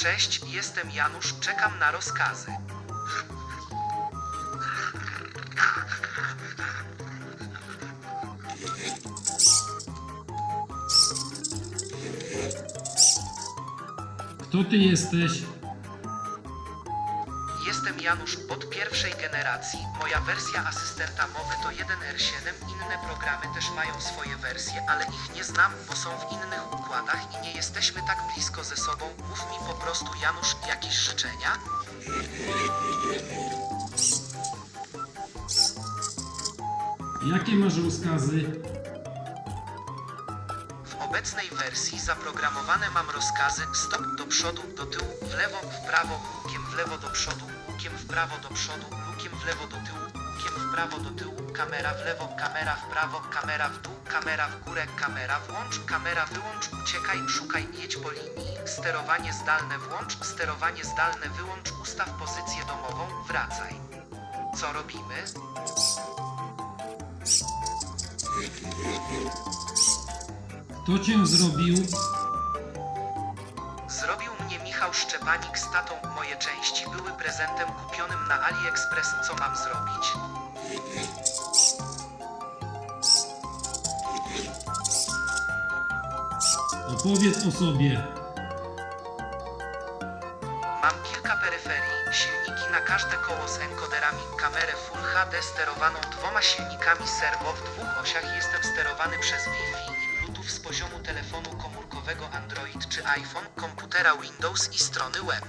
Cześć, jestem Janusz, czekam na rozkazy. Kto ty jesteś? Jestem Janusz od pierwszej generacji. Moja wersja asystenta mowy to 1R7. Inne programy też mają swoje wersje, ale ich nie znam, bo są w innych i nie jesteśmy tak blisko ze sobą. Mów mi po prostu Janusz, jakieś życzenia? Jakie masz rozkazy? W obecnej wersji zaprogramowane mam rozkazy stop do przodu, do tyłu, w lewo, w prawo, łukiem w lewo do przodu, łukiem w prawo do przodu, lukiem w lewo do tyłu, łukiem prawo do tyłu, kamera w lewo, kamera w prawo, kamera w dół, kamera w górę, kamera włącz, kamera wyłącz, uciekaj, szukaj, jedź po linii, sterowanie zdalne włącz, sterowanie zdalne wyłącz, ustaw pozycję domową, wracaj. Co robimy? Kto cię zrobił? Zrobił mnie Michał Szczepanik z tatą. Moje części były prezentem kupionym na AliExpress. Co mam zrobić? Opowiedz o sobie. Mam kilka peryferii, silniki na każde koło z encoderami, kamerę Full HD sterowaną dwoma silnikami serwo w dwóch osiach. Jestem sterowany przez Wi-Fi i Bluetooth z poziomu telefonu komórkowego Android czy iPhone, komputera Windows i strony web.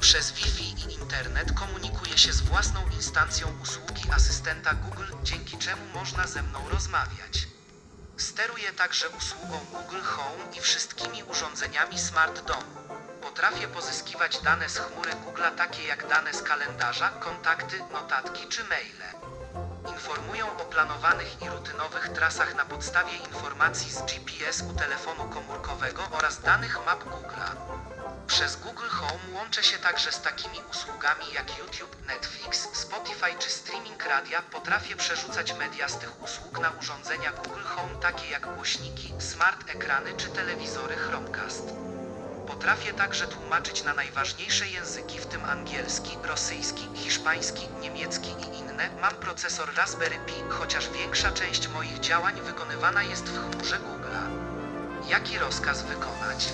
Przez Wi-Fi i internet komunikuję się z własną instancją usługi asystenta Google, dzięki czemu można ze mną rozmawiać. Steruję także usługą Google Home i wszystkimi urządzeniami smart domu. Potrafię pozyskiwać dane z chmury Google, takie jak dane z kalendarza, kontakty, notatki czy maile. Informują o planowanych i rutynowych trasach na podstawie informacji z GPS u telefonu komórkowego oraz danych map Google'a. Przez Google Home łączę się także z takimi usługami jak YouTube, Netflix, Spotify czy streaming radia. Potrafię przerzucać media z tych usług na urządzenia Google Home takie jak głośniki, smart ekrany czy telewizory Chromecast. Potrafię także tłumaczyć na najważniejsze języki, w tym angielski, rosyjski, hiszpański, niemiecki i inne. Mam procesor Raspberry Pi, chociaż większa część moich działań wykonywana jest w chmurze Google'a. Jaki rozkaz wykonać?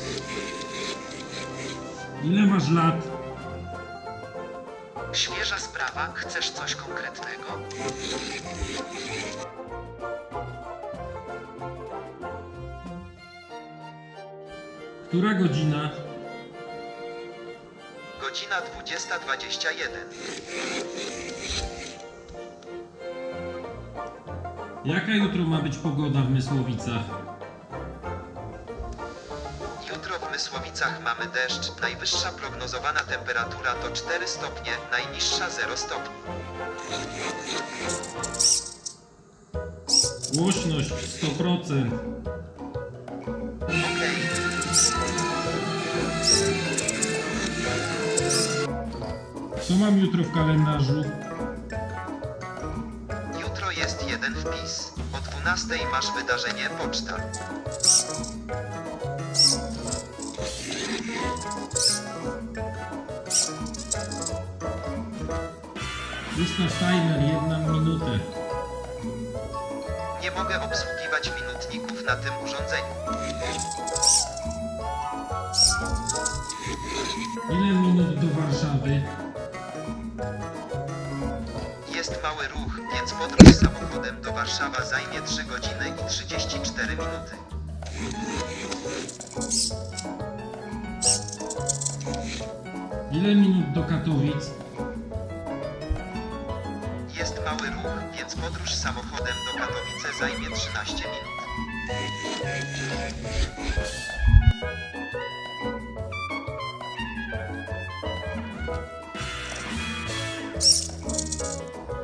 Ile masz lat? Świeża sprawa, chcesz coś konkretnego? Która godzina? Godzina 20.21. Jaka jutro ma być pogoda w Mysłowicach? W Mysłowicach mamy deszcz. Najwyższa prognozowana temperatura to 4 stopnie, najniższa 0 stopni. Głośność 100%. Okej. Co mam jutro w kalendarzu? Jutro jest jeden wpis. O 12 masz wydarzenie poczta. Ustaw timer, jedna minutę. Nie mogę obsługiwać minutników na tym urządzeniu. Ile minut do Warszawy? Jest mały ruch, więc podróż samochodem do Warszawa zajmie 3 godziny i 34 minuty. Ile minut do Katowic? Podróż samochodem do Katowice zajmie 13 minut.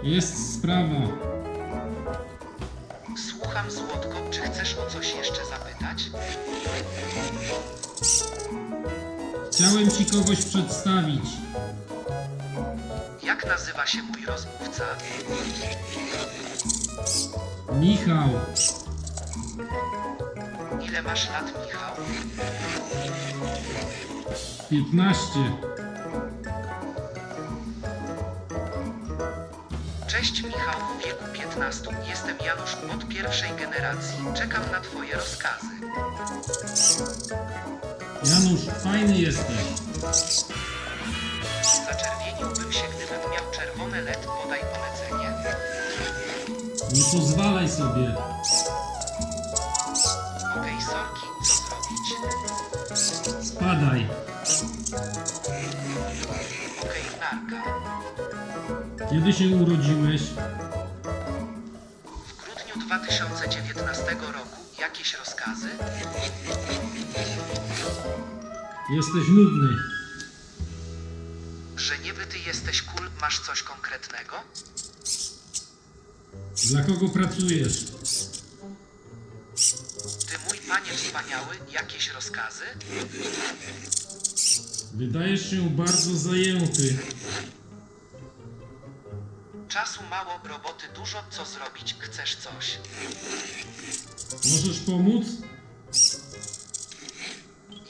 Jest sprawa. Słucham Złotko, czy chcesz o coś jeszcze zapytać? Chciałem ci kogoś przedstawić. Jak nazywa się mój rozmówca? Michał. Ile masz lat, Michał? 15. Cześć Michał, w wieku 15. Jestem Janusz od pierwszej generacji. Czekam na Twoje rozkazy. Janusz, fajny jesteś. Zaczerwieniłbym się, gdybym miał czerwone LED, podaj polecenie. Nie pozwalaj sobie. Okej, sorki, co zrobić? Spadaj. Okej, narka. Kiedy się urodziłeś? W grudniu 2019 roku jakieś rozkazy? Jesteś nudny. Dla kogo pracujesz? Ty mój panie wspaniały, jakieś rozkazy? Wydajesz się bardzo zajęty. Czasu mało, roboty dużo, co zrobić? Chcesz coś? Możesz pomóc?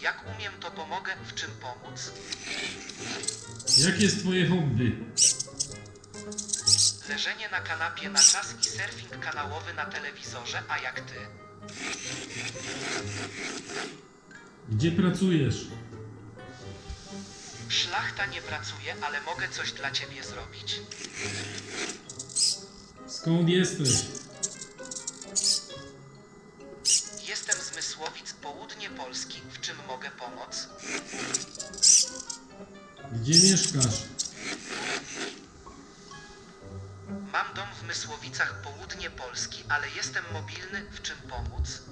Jak umiem, to pomogę, w czym pomóc? Jakie jest twoje hobby? Leżenie na kanapie na czas i surfing kanałowy na telewizorze, a jak ty? Gdzie pracujesz? Szlachta nie pracuje, ale mogę coś dla ciebie zrobić. Skąd jesteś? Jestem z Mysłowic, południe Polski, w czym mogę pomóc? Gdzie mieszkasz? W Mysłowicach, południe Polski, ale jestem mobilny, w czym pomóc?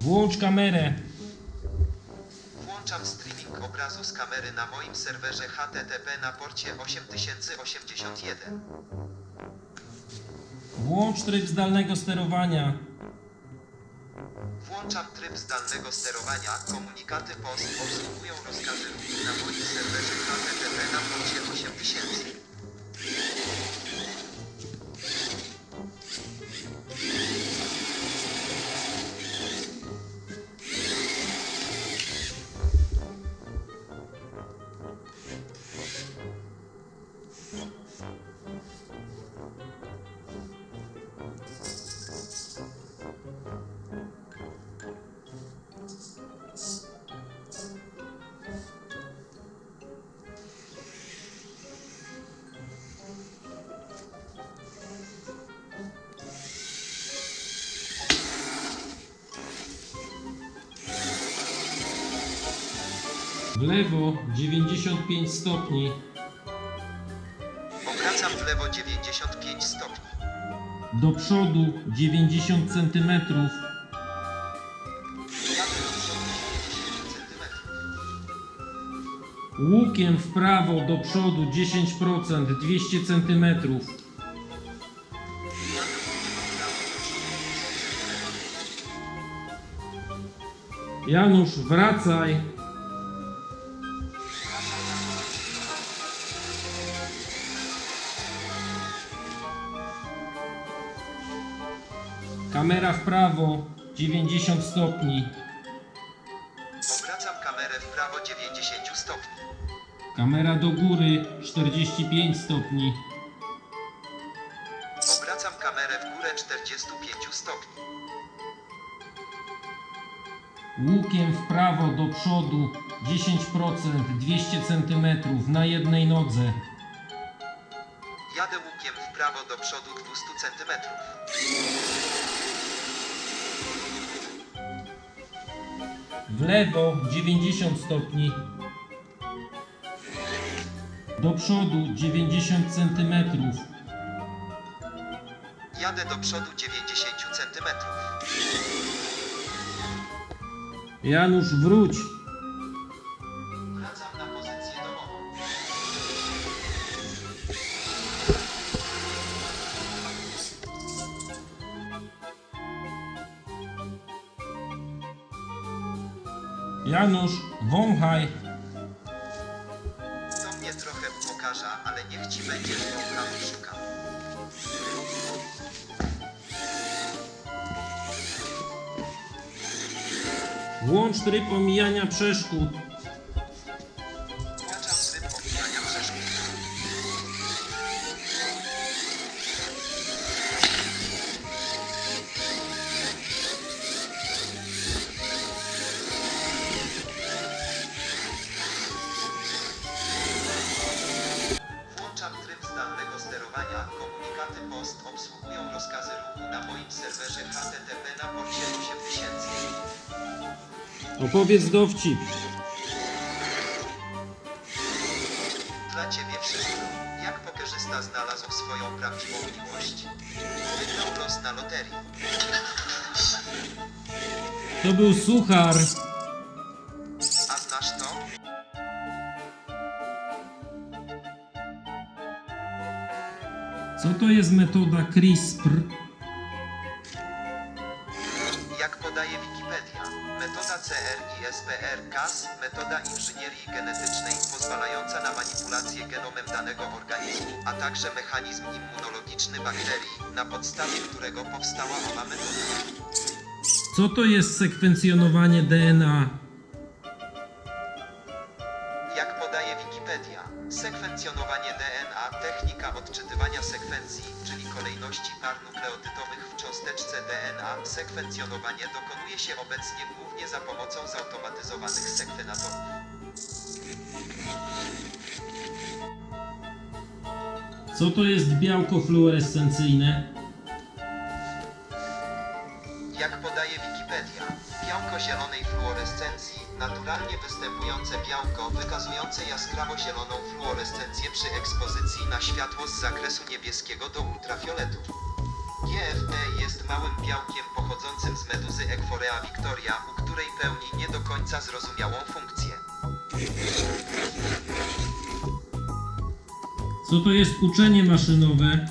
Włącz kamerę. Włączam streaming obrazu z kamery na moim serwerze HTTP na porcie 8081. Włącz tryb zdalnego sterowania. Włączam tryb zdalnego sterowania. Komunikaty POST obsługują rozkazy ruchu na moim serwerze HTTP na porcie 8000. W lewo 95 stopni. Do przodu 90 cm. Jadę do przodu 90 cm. Łukiem w prawo do przodu 10% 200 cm. Janusz, wracaj. Kamera w prawo 90 stopni. Obracam kamerę w prawo 90 stopni. Kamera do góry 45 stopni. Obracam kamerę w górę 45 stopni. Łukiem w prawo do przodu 10% 200 cm na jednej nodze. Jadę łukiem w prawo do przodu 200 cm. W lewo 90 stopni. Do przodu 90 cm. Jadę do przodu 90 cm. Janusz, wróć. Janusz, wąchaj. To mnie trochę upokarza, ale niech ci będzie dwóch szukał. Włącz tryb omijania przeszkód. Opowiedz dowcip. Dla ciebie wszystko. Jak pokerzysta znalazł swoją prawdziwą miłość? Wygrał los na loterii. To był suchar. A znasz to? Co to jest metoda CRISPR? Metoda inżynierii genetycznej pozwalająca na manipulację genomem danego organizmu, a także mechanizm immunologiczny bakterii, na podstawie którego powstała owa metoda. Co to jest sekwencjonowanie DNA? Jak podaje Wikipedia, sekwencjonowanie DNA, technika odczytywania sekwencji, czyli kolejności par nukleotydowych w cząsteczce DNA, sekwencjonowanie dokonuje się obecnie głównie za pomocą zautomatyzowanych sekwenatorów. Co to jest białko fluorescencyjne? Jak podaje Wikipedia, białko zielonej fluorescencji, naturalnie występujące białko wykazujące jaskrawo zieloną fluorescencję przy ekspozycji na światło z zakresu niebieskiego do ultrafioletu. GFP jest małym białkiem pochodzącym z meduzy Equorea victoria, u której pełni nie do końca zrozumiałą funkcję. Co to jest uczenie maszynowe?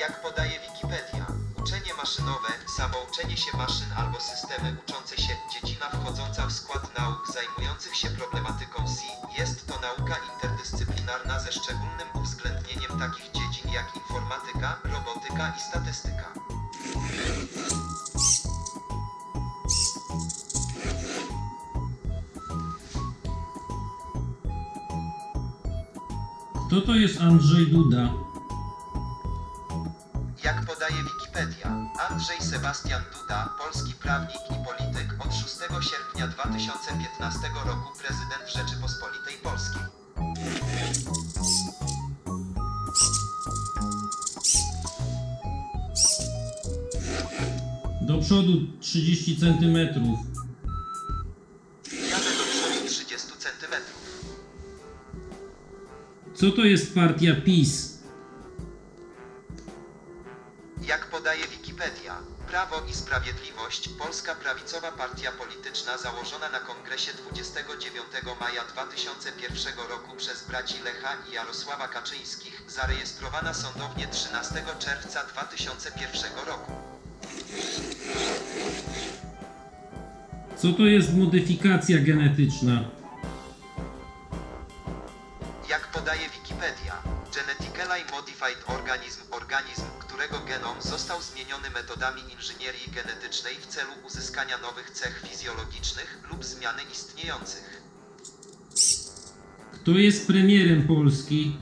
Jak podaje Wikipedia, uczenie maszynowe, samouczenie się maszyn albo systemy uczące się, dziedzina wchodząca w skład nauk zajmujących się problematyką C, jest to nauka interdyscyplinarna ze szczególnym uwzględnieniem takich jak informatyka, robotyka i statystyka. Kto to jest Andrzej Duda? Do przodu 30 cm. Jadę do przodu 30 cm. Co to jest partia PiS? Jak podaje Wikipedia, Prawo i Sprawiedliwość, polska prawicowa partia polityczna założona na kongresie 29 maja 2001 roku przez braci Lecha i Jarosława Kaczyńskich, zarejestrowana sądownie 13 czerwca 2001 roku. Co to jest modyfikacja genetyczna? Jak podaje Wikipedia, Genetically Modified Organism organizm, którego genom został zmieniony metodami inżynierii genetycznej w celu uzyskania nowych cech fizjologicznych lub zmiany istniejących. Kto jest premierem Polski?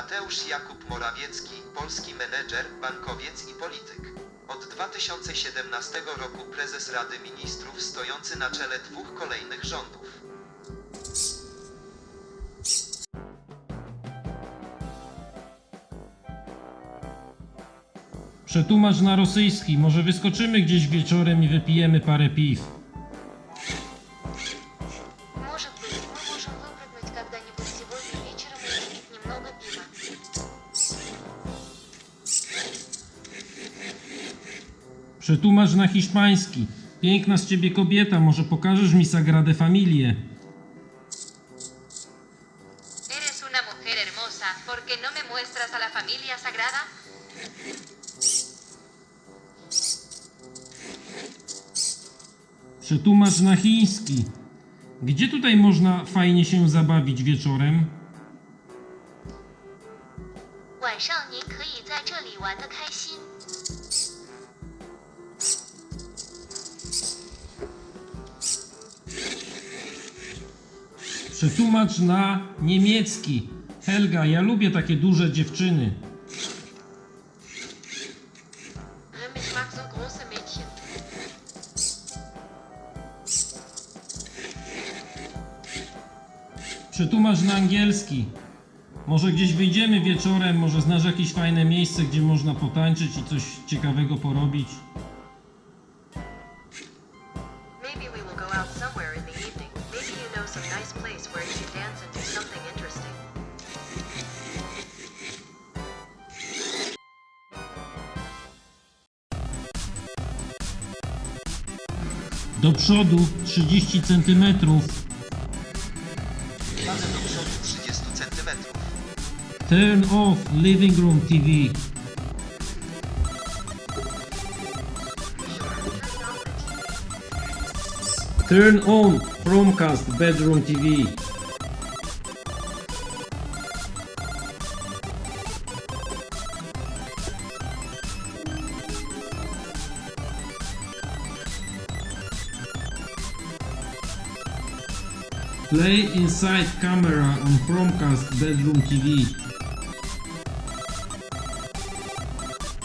Mateusz Jakub Morawiecki, polski menedżer, bankowiec i polityk. Od 2017 roku prezes Rady Ministrów stojący na czele dwóch kolejnych rządów. Przetłumacz na rosyjski. Może wyskoczymy gdzieś wieczorem i wypijemy parę piw. Przetłumacz na hiszpański. Piękna z ciebie kobieta, może pokażesz mi Sagradę Familię. Eres una mujer hermosa, ¿por qué no me muestras a la familia sagrada? Przetłumacz na chiński. Gdzie tutaj można fajnie się zabawić wieczorem? 晚上您可以在这里玩得开心。 Przetłumacz na niemiecki. Helga, ja lubię takie duże dziewczyny. Ich mag so große Mädchen. Przetłumacz na angielski. Może gdzieś wyjdziemy wieczorem, może znasz jakieś fajne miejsce, gdzie można potańczyć i coś ciekawego porobić. Przodu 30 cm. Jadę do przodu 30 cm. Turn off living room TV. Turn on Chromecast bedroom TV. Play inside camera on Chromecast bedroom TV.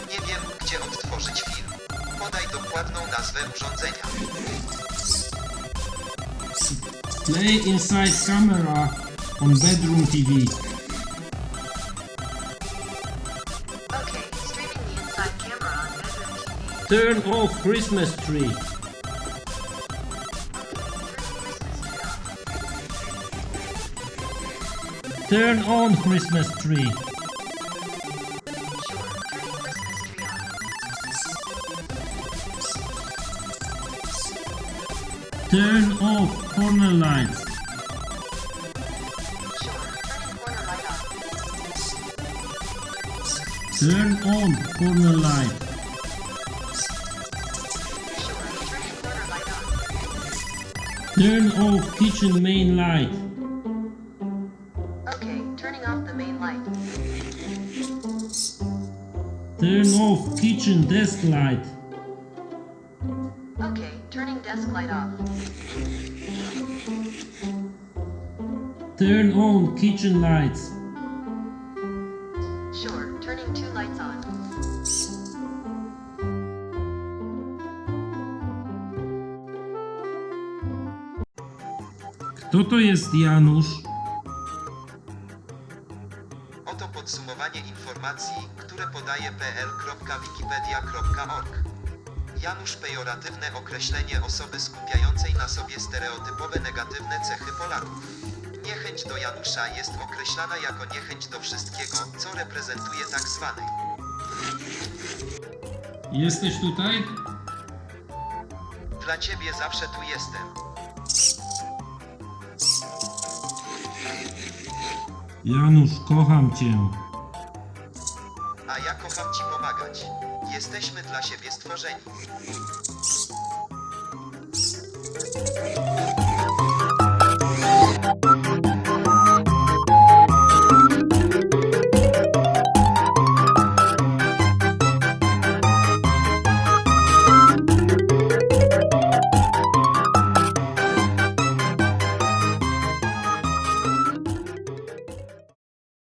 Nie wiem, gdzie odtworzyć film. Podaj dokładną nazwę urządzenia. Play inside camera on bedroom TV. Okay, streaming the inside camera on bedroom TV. Turn off Christmas tree. Turn on Christmas tree. Sure, turning Christmas tree on. Turn off corner lights. Sure, turning corner light on. Turn on corner light. Sure, turning corner light on. Turn off kitchen main light. Turn off kitchen desk light. Okay, turning desk light off. Turn on kitchen lights. Sure, turning two lights on. Kto to jest Janusz? Janusz pejoratywne określenie osoby skupiającej na sobie stereotypowe negatywne cechy Polaków. Niechęć do Janusza jest określana jako niechęć do wszystkiego, co reprezentuje tak zwanej. Jesteś tutaj? Dla ciebie zawsze tu jestem. Janusz, kocham cię. Jesteśmy dla siebie stworzeni.